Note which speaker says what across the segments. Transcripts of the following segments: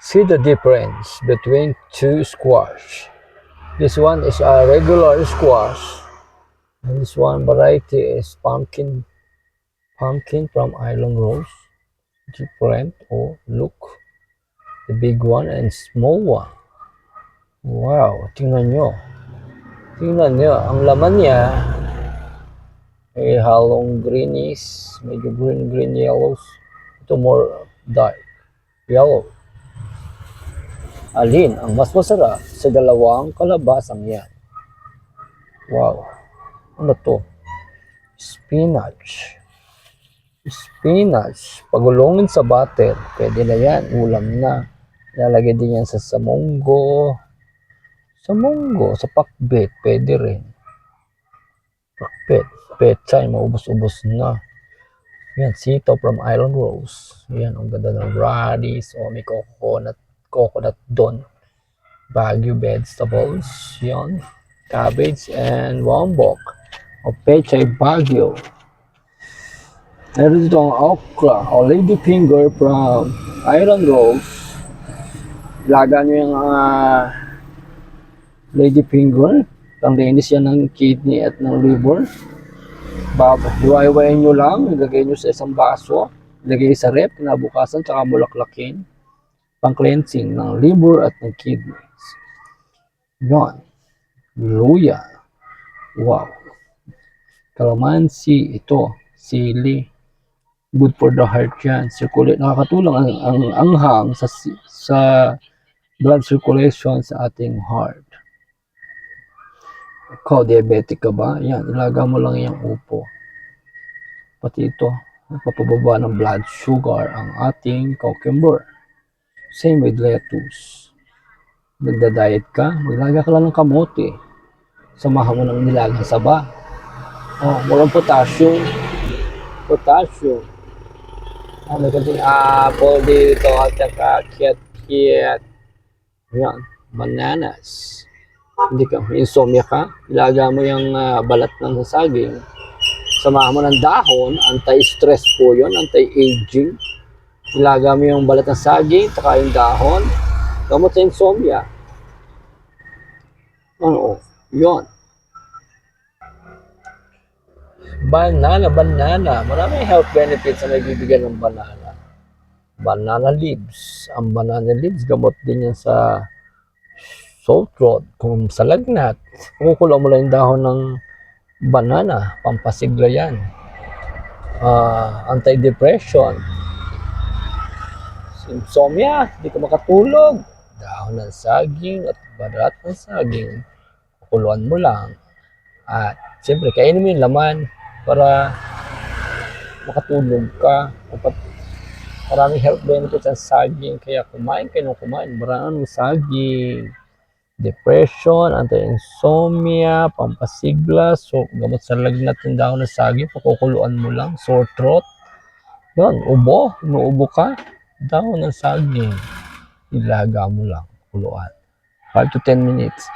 Speaker 1: See the difference between two squash. This one is a regular squash, and this one variety is pumpkin, pumpkin from island rose. Different. Oh, look, the big one and small one. Wow, tingnan nyo. Tingnan nyo, ang laman niya ay halong greenish, medyo green, green yellows. Ito more dark yellow. Alin ang mas masarap sa dalawang kalabasang yan? Wow. Ano to? Spinach. Spinach. Pagulungin sa butter. Pwede na yan. Ulam na. Lalagay din yan sa samunggo. Samunggo. Sa pakbet. Pwede rin. Pakbet. Pechay. Maubos-ubos na. Yan. Sitaw from Island Rose. Yan. Ang ganda ng radish. O may coconut coconut doon. Baguio vegetables. Yan. Cabbage and wambok. O pechay Baguio. Meron dito ang okra o lady finger from Iron Rose. Laga nyo yung ah, lady finger. Panglinis yan ng kidney at ng liver. Bab, hiwa-hiwain nyo lang. Ilagay nyo sa isang baso. Ilagay sa rep. Kinabukasan tsaka mulaklakin pang cleansing ng liver at ng kidneys. Yon. Luya. Wow. Calamansi. Ito. Sili. Good for the heart yan. Circulate. Nakakatulong ang, ang anghang sa, sa blood circulation sa ating heart. Ikaw, diabetic ka ba? Yan. Ilaga mo lang yung upo. Pati ito. Napapababa ng blood sugar ang ating cucumber. Same with lettuce. Nagda-diet ka, maglaga ka lang ng kamote. Samahan mo ng nilagang saba. Oh, walang potassium. Potassium. Ah, may konting apple dito at saka kiyat-kiyat. Yan, bananas. Hindi ka, insomnia ka, ilaga mo yung ah, balat ng saging. Samahan mo ng dahon, anti-stress po yun, anti-aging. Ilaga mo yung balat ng saging, taka yung dahon. Gamot sa insomnia. Ano? Yun. Banana, banana. Maraming health benefits na nagbibigay ng banana. Banana leaves. Ang banana leaves, gamot din yan sa sore throat. Kung sa lagnat, kukulang mo lang yung dahon ng banana. Pampasigla yan. Ah, anti-depression insomnia, hindi ka makatulog. Dahon ng saging at barat ng saging, kukuluan mo lang. At siyempre, kainin mo yung laman para makatulog ka. Dapat maraming health benefits ang saging, kaya kumain kayo ng kumain. Maraming saging. Depression, anti-insomnia, pampasigla, so gamot sa lagnat ng dahon ng saging, pakukuluan mo lang, sore throat. Yan, ubo, inuubo ka, dahon ng saging. Ilaga mo lang, kuluan. 5 to 10 minutes.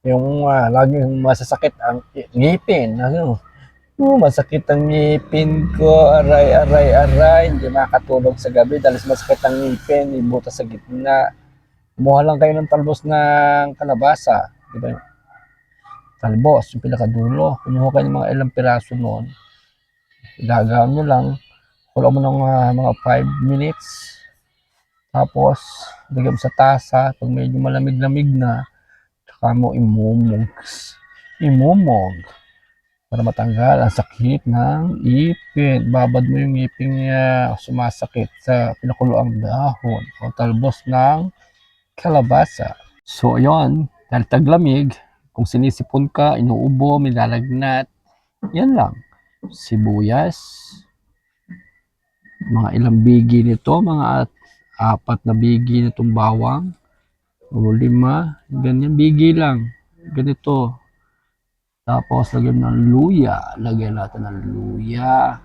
Speaker 1: Yung uh, laging masasakit ang ngipin. Ano? Oh, masakit ang ngipin ko. Aray, aray, aray. Hindi makatulog sa gabi dahil masakit ang ngipin. Ibutas sa gitna. Kumuha lang kayo ng talbos ng kalabasa. Di ba? Talbos, yung pinakadulo. Kumuha kayo ng mga ilang piraso noon. Ilagaw nyo lang. Kulo mo ng ah, mga 5 minutes. Tapos, lagyan mo sa tasa. Pag medyo malamig-lamig na, tsaka mo imumog. Imumog. Para matanggal ang sakit ng ipin. Babad mo yung ipin niya sumasakit sa pinakuloang dahon o talbos ng kalabasa. So, ayun. Dahil taglamig, kung sinisipon ka, inuubo, milalagnat, yan lang. Sibuyas, mga ilang bigi nito, mga at- apat na bigi nitong bawang, o lima, ganyan, bigi lang, ganito. Tapos, lagyan ng luya, lagyan natin ng luya.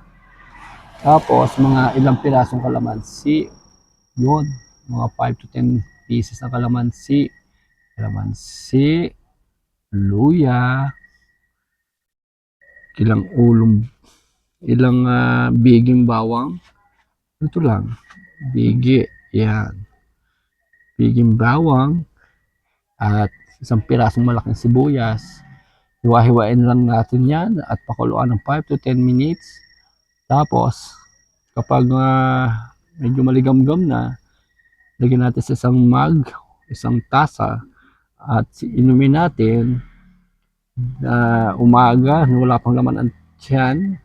Speaker 1: Tapos, mga ilang pirasong kalamansi, yun, mga 5 to 10 pieces ng kalamansi, kalamansi, luya, ilang ulong, ilang ah, biging bawang, Ito lang. Bigi. Yan. Biging bawang. At isang pirasong malaking sibuyas. Hiwa-hiwain lang natin yan at pakuluan ng 5 to 10 minutes. Tapos, kapag ah, medyo maligamgam na, lagyan natin sa isang mug, isang tasa, at inumin natin na umaga, na wala pang laman ang tiyan,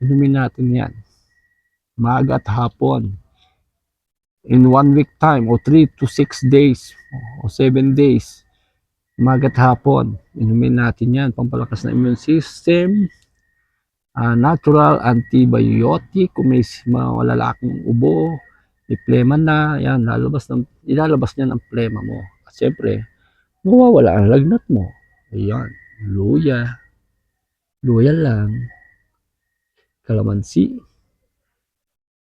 Speaker 1: inumin natin yan. Umaga at hapon. In one week time, o 3 to 6 days, o 7 days, umaga at hapon, inumin natin yan, pampalakas ng immune system, ah, natural antibiotic, kung may malalaking ubo, may plema na, yan, lalabas ng, ilalabas niyan ang plema mo. At syempre, mawawala ang lagnat mo. Ayan, luya. Luya lang. Kalamansi.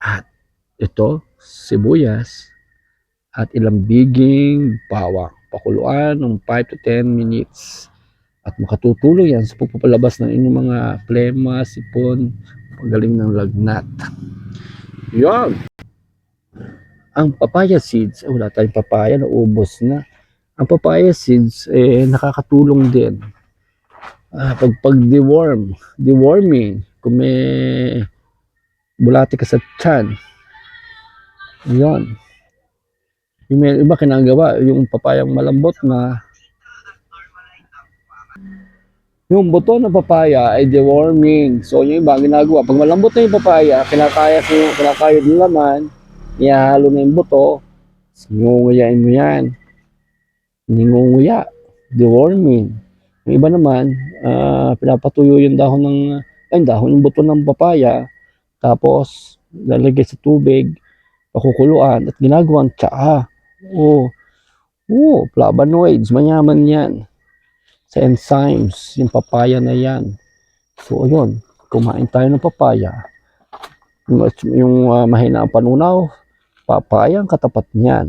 Speaker 1: At ito, sibuyas. At ilang biging bawang. Pakuluan ng 5 to 10 minutes. At makatutulong yan sa pagpapalabas ng inyong mga plema, sipon, pagaling ng lagnat. Yan. Ang papaya seeds, eh, wala tayong papaya, naubos na. Ang papaya seeds, eh, nakakatulong din. Ah, pag pag deworm, deworming, kung may bulati ka sa tiyan. Yan. Yung may iba kinagawa, yung papayang malambot na yung buto ng papaya ay deworming. So, yung iba ginagawa. Pag malambot na yung papaya, kinakaya sa yung kinakayod ng laman, ihahalo na yung buto, ngunguyain mo yan. Ningunguya. Deworming. Yung iba naman, ah, pinapatuyo yung dahon ng, ay, dahon yung buto ng papaya, tapos lalagay sa tubig, pakukuluan, at ginagawang tsaa. Oo. Oo, flavonoids, mayaman yan sa enzymes, yung papaya na yan. So, ayun, kumain tayo ng papaya. Yung, yung ah, mahina ang panunaw, papaya ang katapat niyan.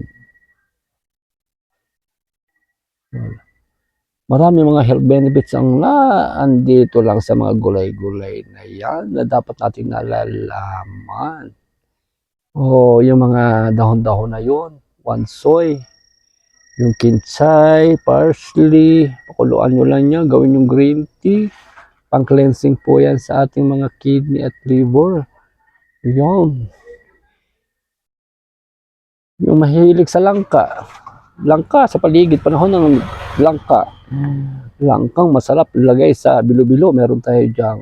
Speaker 1: Marami mga health benefits ang na andito lang sa mga gulay-gulay na yan na dapat natin nalalaman. Oh, yung mga dahon-dahon na yun, wansoy, yung kinchay, parsley, pakuluan nyo lang yan, gawin yung green tea. Pang cleansing po yan sa ating mga kidney at liver. Yan. Yung mahilig sa langka. Langka sa paligid, panahon ng langka. Langkang masarap lagay sa bilo-bilo. Meron tayo diyang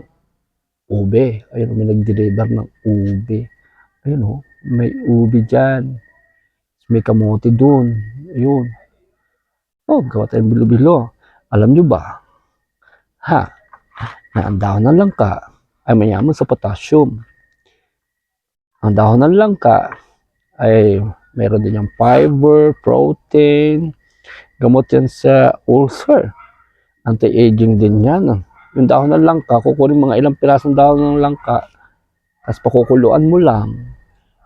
Speaker 1: ube. Ayun, may nag-deliver ng ube. Ayun oh, may ube dyan. May kamote dun. Ayun. Oh, gawa tayong bilo-bilo. Alam nyo ba? Ha? Na ang dahon ng langka ay mayaman sa potassium. Ang dahon ng langka ay meron din yung fiber, protein, gamot yan sa ulcer. Anti-aging din yan. Yung dahon ng langka, kukunin mga ilang pirasong dahon ng langka, tapos pakukuluan mo lang.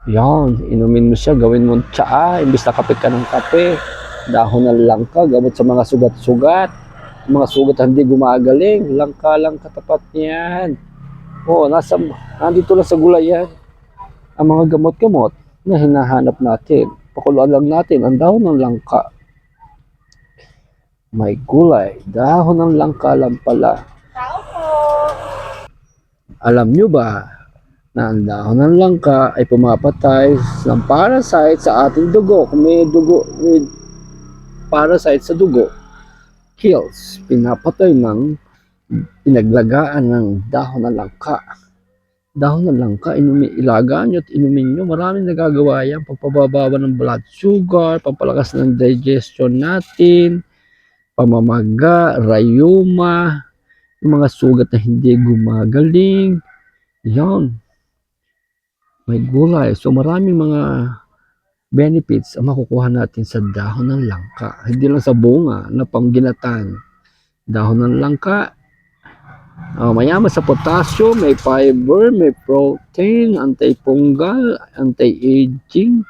Speaker 1: Yan, inumin mo siya, gawin mo tsaa, imbis na kape ka ng kape. Dahon ng langka, gamot sa mga sugat-sugat. Mga sugat hindi gumagaling, langka lang katapat niyan. Oo, nasa, nandito lang sa gulay yan. Ang mga gamot-gamot na hinahanap natin. Pakuluan lang natin ang dahon ng langka. May gulay, dahon ng langka lang pala. Alam nyo ba na ang dahon ng langka ay pumapatay ng parasite sa ating dugo. Kung may dugo, may parasite sa dugo, kills, pinapatay ng pinaglagaan ng dahon ng langka. Dahon ng langka, inumin, ilagaan nyo at inumin nyo. Maraming nagagawa yan. Pagpababa ng blood sugar, pampalakas ng digestion natin, pamamaga, rayuma, yung mga sugat na hindi gumagaling. Yan. May gulay. So maraming mga benefits ang makukuha natin sa dahon ng langka. Hindi lang sa bunga na pangginatan. Dahon ng langka, ah, mayaman sa potassium, may fiber, may protein, anti-fungal, anti-aging,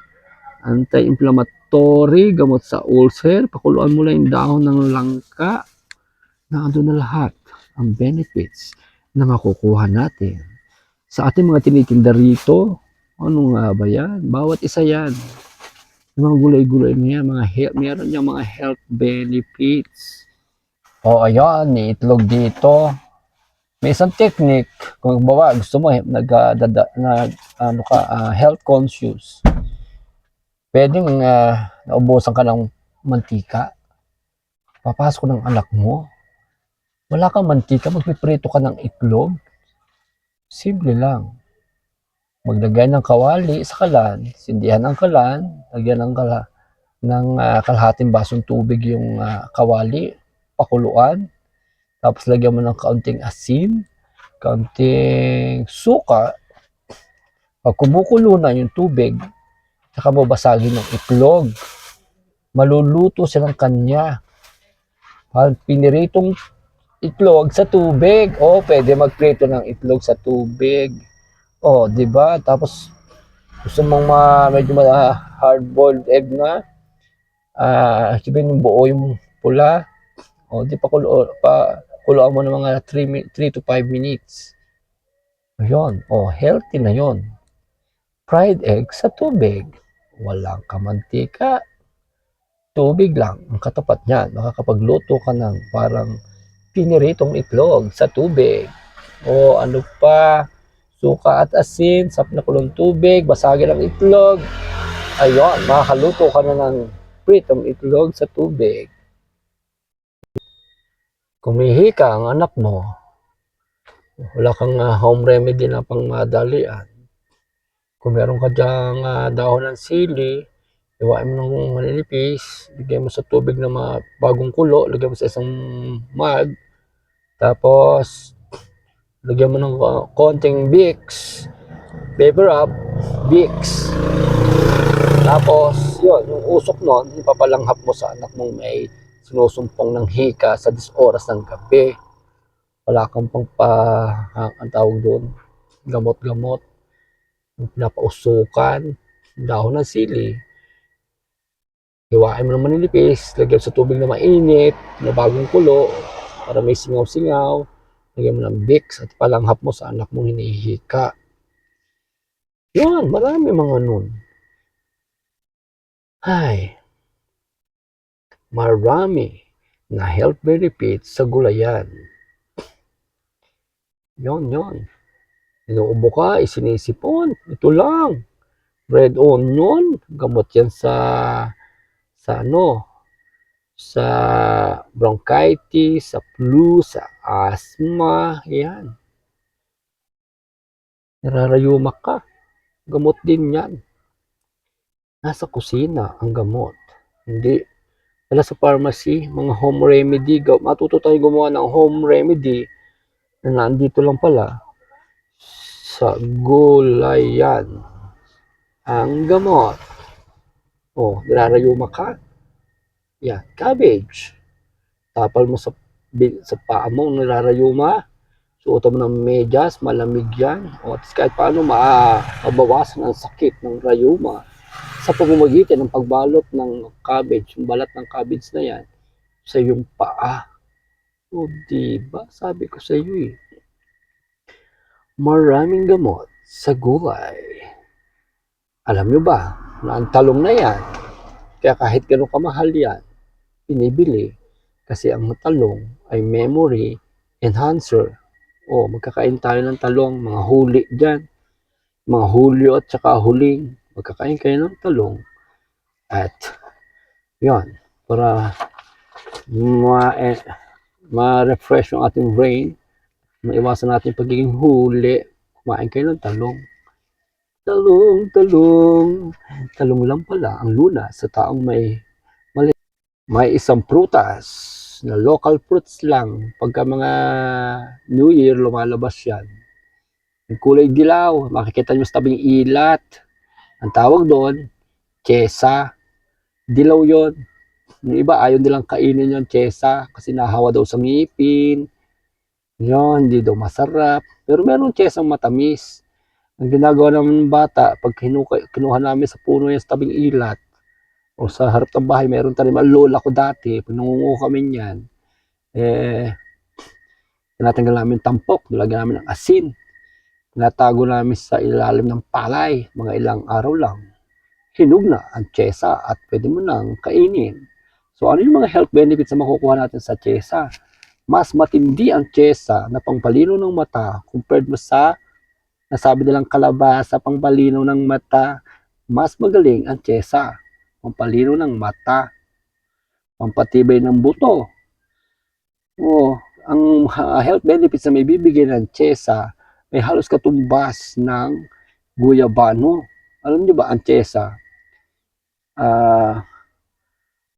Speaker 1: anti-inflammatory, gamot sa ulcer. Pakuluan mo lang yung dahon ng langka. Naando na lahat ang benefits na makukuha natin. Sa ating mga tinitinda rito, Ano nga ba yan? Bawat isa yan. Yung mga gulay-gulay niya, mga health, meron niya mga health benefits. O ayan, may itlog dito. May isang technique, kung bawa gusto mo, nag, ah, dada, nag ano ka, ah, health conscious. Pwedeng uh, naubusan ka ng mantika. Papasok ng anak mo. Wala kang mantika, magpiprito ka ng itlog. Simple lang. Maglagay ng kawali sa kalan, sindihan ang kalan, lagyan ng, kala, ng ah, kalahating basong tubig yung ah, kawali, pakuluan, tapos lagyan mo ng kaunting asin, kaunting suka. Pag kumukulo na yung tubig, saka mo basagin ng itlog. Maluluto silang kanya. Pag piniritong itlog sa tubig, o pwede magprito ng itlog sa tubig. Oh, 'di ba? Tapos gusto mong ma medyo ma hard-boiled egg na ah sabihin yung buo yung pula. Oh, di pa kulo pa kuluan mo ng mga 3 3 to 5 minutes. Ayun, oh, healthy na 'yon. Fried egg sa tubig. Walang kamantika. Tubig lang ang katapat niyan. Makakapagluto ka ng parang piniritong itlog sa tubig. O ano pa, suka at asin, sa pinakulong tubig, basagin ang itlog. Ayun, makakaluto ka na ng pritong itlog sa tubig. Kumihi ka ang anak mo, wala kang ah, home remedy na pang madalian. Kung meron ka diyang ah, dahon ng sili, iwain mo ng maninipis, bigyan mo sa tubig na ma- bagong kulo, lagyan mo sa isang mug, tapos lagyan mo ng uh, konting Vicks, paper up, Vicks. Tapos, yun, yung usok nun, ipapalanghap mo sa anak mong may sinusumpong ng hika sa 10 oras ng gabi. Wala kang pang pa, ang, ang tawag doon, gamot-gamot, pinapausukan, dahon ng sili. Hiwain mo ng maninipis, lagyan sa tubig na mainit, na bagong kulo, para may singaw-singaw. Lagyan mo ng Vicks at palanghap mo sa anak mong hinihika. Yan, marami mga nun. Ay, marami na health benefits sa gulayan. Yon, yon. Inuubo ka, isinisipon. Ito lang. Red onion, gamot yan sa sa ano, sa bronchitis, sa flu, sa asthma, yan. Nararayumak ka. Gamot din yan. Nasa kusina ang gamot. Hindi. Wala sa pharmacy, mga home remedy. Matuto tayo gumawa ng home remedy na nandito lang pala sa gulayan. Ang gamot. Oh, nararayumak ka. Yan, cabbage. Tapal mo sa sa paa mo nararayuma. Suotan mo ng medyas, malamig yan. O at kahit paano ma ang sakit ng rayuma sa pamamagitan ng pagbalot ng cabbage, yung balat ng cabbage na yan sa iyong paa. O di ba? Sabi ko sa iyo eh. Maraming gamot sa gulay. Alam nyo ba na ang talong na yan, kaya kahit gano'ng kamahal yan, pinibili kasi ang talong ay memory enhancer. O, magkakain tayo ng talong, mga huli dyan. Mga hulyo at saka huling. Magkakain kayo ng talong. At, yon para ma ma-refresh yung ating brain, maiwasan natin yung pagiging huli, kumain kayo ng talong. Talong, talong, talong lang pala ang luna sa taong may mali. May isang prutas na local fruits lang. Pagka mga New Year, lumalabas yan. Yung kulay dilaw, makikita nyo sa tabing ilat. Ang tawag doon, kesa. Dilaw yon. Yung iba, ayaw nilang kainin yung kesa kasi nahawa daw sa ngipin. Yun, hindi daw masarap. Pero meron kesang matamis. Ang ginagawa naman ng bata, pag kinuha, kinuha namin sa puno yan sa tabing ilat, o sa harap ng bahay, meron tayo ang lola ko dati, pag nangunguha kami niyan, eh, tinatanggal namin tampok, nilagyan namin ng asin. Natago namin sa ilalim ng palay, mga ilang araw lang. Hinog na ang tsesa at pwede mo nang kainin. So ano yung mga health benefits na makukuha natin sa tsesa? Mas matindi ang tsesa na pangpalino ng mata compared mo sa nasabi nilang kalabasa pangpalino ng mata. Mas magaling ang tsesa, pampalino ng mata, pampatibay ng buto. Oh, ang ah, health benefits na may bibigay ng tsesa may halos katumbas ng guyabano. Alam niyo ba ang tsesa? Ah,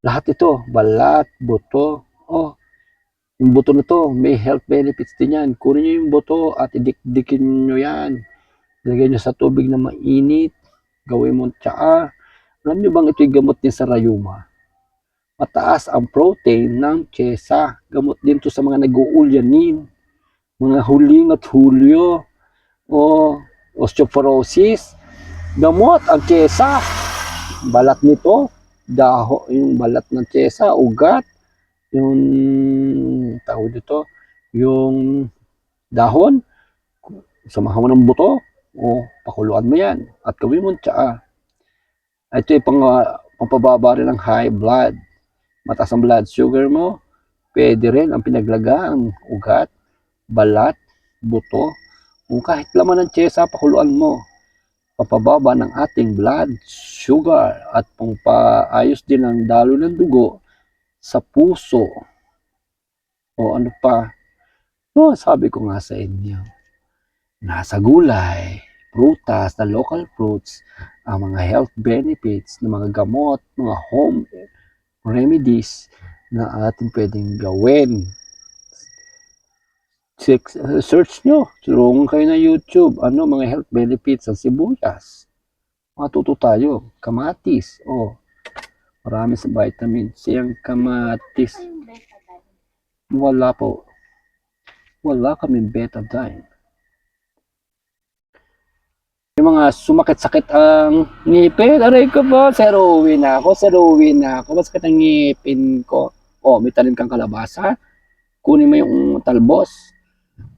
Speaker 1: lahat ito, balat, buto. Oh, yung buto na to, may health benefits din yan. Kunin niyo yung buto at idikdikin niyo yan. Ilagay niyo sa tubig na mainit. Gawin mo tsaa. Alam niyo bang ito'y gamot din sa rayuma? Mataas ang protein ng tsesa. Gamot din to sa mga nag-uulyanin. Mga huling at hulyo. O osteoporosis. Gamot ang tsesa. Balat nito, daho, yung balat ng tsesa, ugat, yung tawag dito, yung dahon, samahan mo ng buto, o pakuluan mo yan, at gawin mo tsaa. Ito yung pang, uh, rin ng high blood. Mataas ang blood sugar mo, pwede rin ang pinaglaga, ang ugat, balat, buto, o kahit laman ng tsesa, pakuluan mo papababa ng ating blood sugar at pampaayos din ng dalo ng dugo sa puso. O ano pa? No, sabi ko nga sa inyo, nasa gulay, prutas, na local fruits, ang mga health benefits ng mga gamot, mga home remedies na ating pwedeng gawin. Sex- uh, search nyo, tulungan kayo na YouTube, ano mga health benefits ng sibuyas. Matuto tayo, kamatis, oh, marami sa vitamin. Siyang kamatis, wala po. Wala kaming betadine. Yung mga sumakit-sakit ang ngipin, aray ko po, seruwi na ako, seruwi na ako, masakit ang ngipin ko. Oh, may tanim kang kalabasa, kunin mo yung talbos,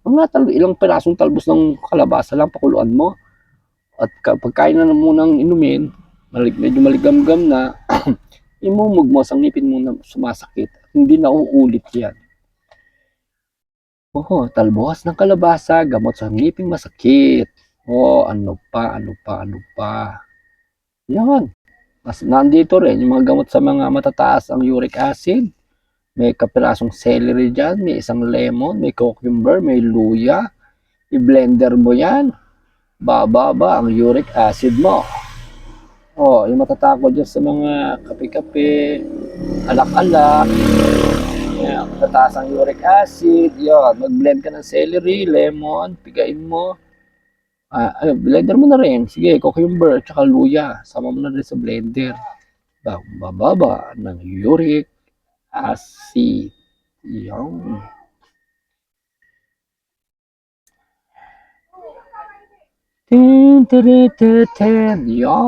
Speaker 1: mga tal ilang pirasong talbos ng kalabasa lang pakuluan mo. At kapag kain na mo ng inumin, malig medyo maligam-gam na, imumog mo sa ngipin mo na sumasakit. Hindi na uulit yan. Oo, talbos ng kalabasa, gamot sa ngiping masakit. Oo, ano pa, ano pa, ano pa. Yan. Mas nandito rin yung mga gamot sa mga matataas ang uric acid. May kapirasong celery dyan, may isang lemon, may cucumber, may luya. I-blender mo yan. Bababa ang uric acid mo. Oh, yung matatakot dyan sa mga kape-kape, alak-alak, yan, matataas ang uric acid, yun, mag-blend ka ng celery, lemon, pigain mo. Ah, ayun, blender mo na rin. Sige, cucumber, tsaka luya. Sama mo na rin sa blender. Bababa ng uric acid. Yan. Tin, tin, tin, tin. Yan.